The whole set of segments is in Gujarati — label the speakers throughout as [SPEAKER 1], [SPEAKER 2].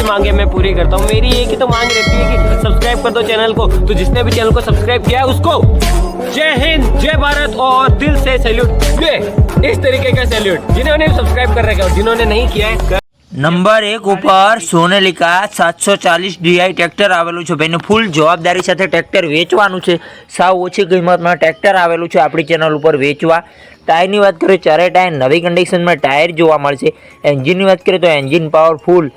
[SPEAKER 1] सबकी मांगे मैं पूरी करता हूँ मेरी एक ही तो मांग रहती है कि सब्सक्राइब कर दो चैनल को तो जिसने भी चैनल को सब्सक्राइब किया है उसको जय हिंद जय भारत और दिल से सैल्यूट ये इस तरीके का सैल्यूट जिन्होंने सब्सक्राइब कर रखा है और जिन्होंने नहीं किया है कर-
[SPEAKER 2] નંબર એક ઉપર સોનેલિકા સાતસો ચાલીસ ડીઆઈ ટ્રેક્ટર આવેલું છે ભાઈને ફૂલ જવાબદારી સાથે ટ્રેક્ટર વેચવાનું છે સાવ ઓછી કિંમતમાં ટ્રેક્ટર આવેલું છે આપણી ચેનલ ઉપર વેચવા ટાયરની વાત કરીએ ચારે ટાયર નવી કન્ડિશનમાં ટાયર જોવા મળશે એન્જિનની વાત કરીએ તો engine powerful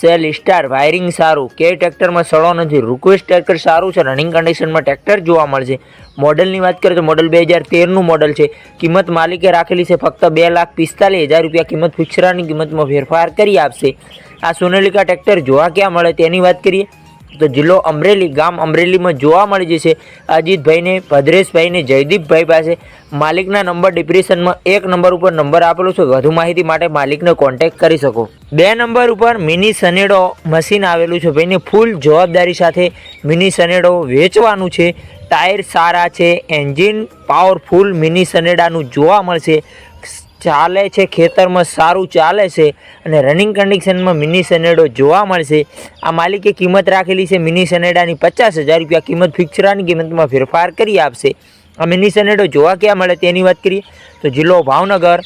[SPEAKER 2] self star, wiring સારું, કે ટ્રેક્ટરમાં સડો નથી. રિક્વેસ્ટ ટ્રેક્ટર સારું છે રનિંગ કન્ડિશનમાં ટ્રેક્ટર જોવા મળશે. મોડલની વાત કરીએ તો મોડલ બે હજાર તેરનું મોડલ છે. કિંમત માલિકે રાખેલી છે, ફક્ત બે લાખ પિસ્તાલીસ હજાર રૂપિયા. કિંમત ફિક્સરાની કિંમતમાં ફેરફાર કરી આપશે. આ સોનેલિકા ટ્રેક્ટર જોવા ક્યાં મળે તેની વાત કરીએ. તો જિલ્લો અમરેલી, ગામ અમરેલીમાં જોવા મળી જશે અજીતભાઈને, ભદ્રેશભાઈને, જયદીપભાઈ પાસે. માલિકના નંબર ડિપ્રેશનમાં એક નંબર ઉપર નંબર આપેલો છે. વધુ માહિતી માટે માલિકને કોન્ટેક્ટ કરી શકો. બે નંબર ઉપર મિની સનેડો મશીન આવેલું છે. ભાઈને ફૂલ જવાબદારી સાથે મિની સનેડો વેચવાનું છે. ટાયર સારા છે. એન્જિન પાવરફુલ મિની સનેડાનું જોવા મળશે. ચાલે છે, ખેતરમાં સારું ચાલે છે અને રનિંગ કન્ડિશનમાં મિની સનેડો જોવા મળશે. આ માલિકે કિંમત રાખેલી છે મિની સનેડાની પચાસ હજાર રૂપિયા. કિંમત ફિક્સરાની કિંમતમાં ફેરફાર કરી આપશે. આ મિની સનેડો જોવા ક્યાં મળે તેની વાત કરીએ તો જિલ્લો ભાવનગર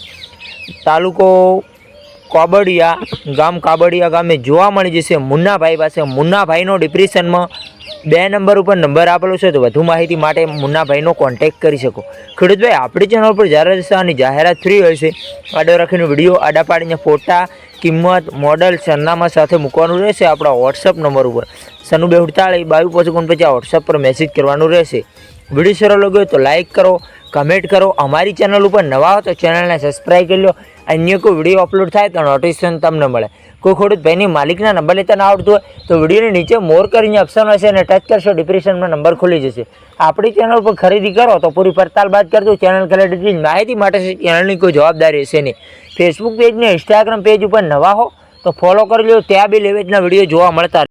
[SPEAKER 2] તાલુકો કાબડિયા ગામ, કાબડિયા ગામે જોવા મળી જશે મુન્નાભાઈ પાસે. મુન્નાભાઈનો ડિપ્રેશનમાં બે નંબર ઉપર નંબર આપેલો છે તો વધુ માહિતી માટે મુન્નાભાઈનો કોન્ટેક્ટ કરી શકો. ખેડૂતભાઈ, આપણી ચેનલ પર જાહેરાત થવાની જાહેરાત ફ્રી હોય છે, આડો રાખીને વીડિયો આડા પાડીને ફોટા, કિંમત મોડલ સરનામા સાથે મૂકવાનું રહેશે આપણા વોટ્સઅપ નંબર ઉપર. સનુ બે અડતાળીસ બાવીસ પછી ઓગણપચાસ વોટ્સઅપ પર મેસેજ કરવાનું રહેશે. વીડિયો સારો લાગ્યો તો લાઇક કરો કમેન્ટ કરો. અમારી ચેનલ ઉપર નવા હો તો ચેનલને સબસ્ક્રાઈબ કરી લો. અન્ય કોઈ વીડિયો અપલોડ થાય તો નોટિફિકેશન તમને મળે. કોઈ ખેડૂત ભાઈની માલિકના નંબર લેતા ના આવડતું હોય તો વિડીયોની નીચે મોર કરીને ઓપ્શન હશે અને ટચ કરશો ડિપ્રેશનમાં નંબર ખુલી જશે. આપણી ચેનલ પર ખરીદી કરો તો પૂરી પડતાલ બાદ કરજો. ચેનલ ખરીદી માહિતી માટે ચેનલની કોઈ જવાબદારી હશે નહીં. ફેસબુક પેજ ને ઇન્સ્ટાગ્રામ પેજ ઉપર નવા હો તો ફોલો કરી લો. ત્યાં બી લેવેજના વીડિયો જોવા મળતા